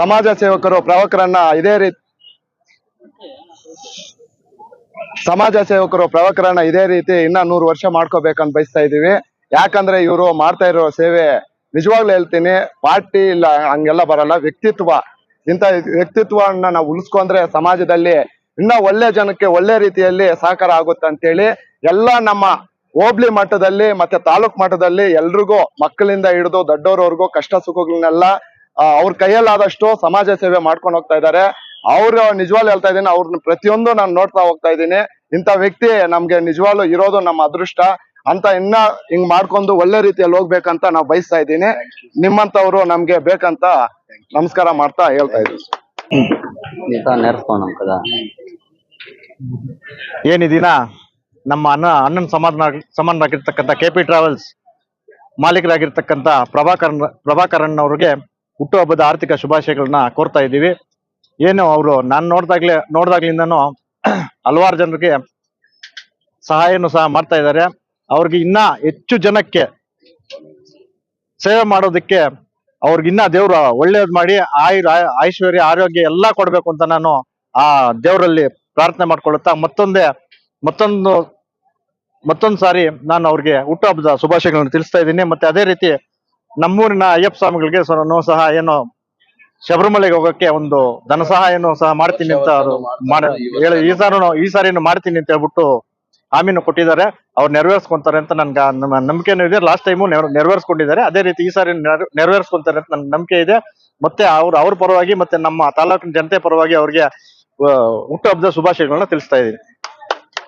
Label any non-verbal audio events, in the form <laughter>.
ಸಮಾಜ ಸೇವಕರು, ಪ್ರವಕರನ್ನ ಇದೇ ರೀತಿ ಸಮಾಜ ಸೇವಕರು, ಪ್ರವಕರನ್ನ ಇದೇ ರೀತಿ ಇನ್ನ ನೂರು ವರ್ಷ ಮಾಡ್ಕೋಬೇಕಂತ ಬಯಸ್ತಾ ಇದೀವಿ. ಯಾಕಂದ್ರೆ ಇವರು ಮಾಡ್ತಾ ಇರೋ ಸೇವೆ ನಿಜವಾಗ್ಲೂ ಹೇಳ್ತೀನಿ, ಪಾರ್ಟಿ ಇಲ್ಲ, ಹಂಗೆಲ್ಲ ಬರಲ್ಲ. ವ್ಯಕ್ತಿತ್ವ ಇಂತ ವ್ಯಕ್ತಿತ್ವವನ್ನ ನಾವು ಉಳಿಸ್ಕೊಂಡ್ರೆ ಸಮಾಜದಲ್ಲಿ ಇನ್ನ ಒಳ್ಳೆ ಜನಕ್ಕೆ ಒಳ್ಳೆ ರೀತಿಯಲ್ಲಿ ಸಹಕಾರ ಆಗುತ್ತೆ ಅಂತೇಳಿ ಎಲ್ಲ ನಮ್ಮ ಹೋಬ್ಳಿ ಮಟ್ಟದಲ್ಲಿ ಮತ್ತೆ ತಾಲೂಕ್ ಮಟ್ಟದಲ್ಲಿ ಎಲ್ರಿಗೂ ಮಕ್ಕಳಿಂದ ಹಿಡಿದು ದೊಡ್ಡವರವರೆಗೂ ಕಷ್ಟ ಸುಖಗಳನ್ನೆಲ್ಲ ಅವ್ರ ಕೈಯಲ್ಲಾದಷ್ಟು ಸಮಾಜ ಸೇವೆ ಮಾಡ್ಕೊಂಡು ಹೋಗ್ತಾ ಇದ್ದಾರೆ. ಅವ್ರು ನಿಜವಾಗ್ಲು ಹೇಳ್ತಾ ಇದ್ದೀನಿ ಅವ್ರನ್ನ ಪ್ರತಿಯೊಂದು ನಾನು ನೋಡ್ತಾ ಹೋಗ್ತಾ ಇದ್ದೀನಿ. ಇಂಥ ವ್ಯಕ್ತಿ ನಮ್ಗೆ ನಿಜವಾಗ್ಲು ಇರೋದು ನಮ್ಮ ಅದೃಷ್ಟ. ಅಂತ ಇನ್ನ ಹಿಂಗ್ ಮಾಡ್ಕೊಂಡು ಒಳ್ಳೆ ರೀತಿಯಲ್ಲಿ ಹೋಗ್ಬೇಕಂತ ನಾವು ಬಯಸ್ತಾ ಇದ್ದೀನಿ. ನಿಮ್ಮಂತವ್ರು ನಮ್ಗೆ ಬೇಕಂತ ನಮಸ್ಕಾರ ಮಾಡ್ತಾ ಹೇಳ್ತಾ ಇದ್ದೀನಿ. ಏನಿದೀನ ನಮ್ಮ ಅಣ್ಣ ಅಣ್ಣನ ಸಮಾನ ಸಮಾನರಾಗಿರ್ತಕ್ಕಂಥ ಕೆ ಪಿ ಟ್ರಾವೆಲ್ಸ್ ಮಾಲೀಕರಾಗಿರ್ತಕ್ಕಂಥ ಪ್ರಭಾಕರ್ ಪ್ರಭಾಕರನ್ ಅವ್ರಿಗೆ ಹುಟ್ಟುಹಬ್ಬದ ಆರ್ಥಿಕ ಶುಭಾಶಯಗಳನ್ನ ಕೋರ್ತಾ ಇದ್ದೀವಿ. ಏನು ಅವರು ನಾನು ನೋಡ್ದಾಗ್ಲೇ, ನೋಡ್ದಾಗ್ಲಿಂದನು <clears throat> ಹಲವಾರು ಜನರಿಗೆ ಸಹಾಯನು ಸಹ ಮಾಡ್ತಾ ಇದ್ದಾರೆ. ಅವ್ರಿಗೆ ಇನ್ನ ಹೆಚ್ಚು ಜನಕ್ಕೆ ಸೇವೆ ಮಾಡೋದಕ್ಕೆ ಅವ್ರಿಗೆ ಇನ್ನ ದೇವ್ರು ಒಳ್ಳೇದ್ ಮಾಡಿ ಆಯುರ್ ಆಯ್- ಐಶ್ವರ್ಯ, ಆರೋಗ್ಯ ಎಲ್ಲಾ ಕೊಡ್ಬೇಕು ಅಂತ ನಾನು ಆ ದೇವರಲ್ಲಿ ಪ್ರಾರ್ಥನೆ ಮಾಡ್ಕೊಳ್ಳುತ್ತಾ ಮತ್ತೊಂದೇ, ಮತ್ತೊಂದು ಮತ್ತೊಂದು ಸಾರಿ ನಾನು ಅವ್ರಿಗೆ ಹುಟ್ಟುಹಬ್ಬದ ಶುಭಾಶಯಗಳನ್ನು ತಿಳಿಸ್ತಾ ಇದ್ದೀನಿ. ಮತ್ತೆ ಅದೇ ರೀತಿ ನಮ್ಮೂರಿನ ಅಯ್ಯಪ್ಪ ಸ್ವಾಮಿಗಳಿಗೆ ಸಹ ಏನು ಶಬರಿಮಲೆಗೆ ಹೋಗಕ್ಕೆ ಒಂದು ಧನ ಸಹಾಯನೂ ಸಹ ಮಾಡ್ತೀನಿ ಅಂತ ಅವರು ಈ ಸಾರಿ ಈ ಸಾರಿನ ಮಾಡ್ತೀನಿ ಅಂತ ಹೇಳ್ಬಿಟ್ಟು ಹಾಮಿನ ಕೊಟ್ಟಿದ್ದಾರೆ. ಅವ್ರು ನೆರವೇರಿಸ್ಕೊಂತಾರೆ ಅಂತ ನನ್ಗೆ ನಮ್ಮ ನಂಬಿಕೆನೂ ಇದೆ. ಲಾಸ್ಟ್ ಟೈಮು ನೆರವೇರಿಸ್ಕೊಂಡಿದ್ದಾರೆ. ಅದೇ ರೀತಿ ಈ ಸಾರಿ ನೆರ- ನೆರವೇರಿಸ್ಕೊಂತಾರೆ ಅಂತ ನನ್ಗೆ ನಂಬಿಕೆ ಇದೆ. ಮತ್ತೆ ಅವ್ರು ಅವ್ರ ಪರವಾಗಿ ಮತ್ತೆ ನಮ್ಮ ತಾಲೂಕಿನ ಜನತೆ ಪರವಾಗಿ ಅವ್ರಿಗೆ ಹುಟ್ಟುಹಬ್ಬದ ಶುಭಾಶಯಗಳನ್ನ ತಿಳಿಸ್ತಾ ಇದ್ದೀನಿ.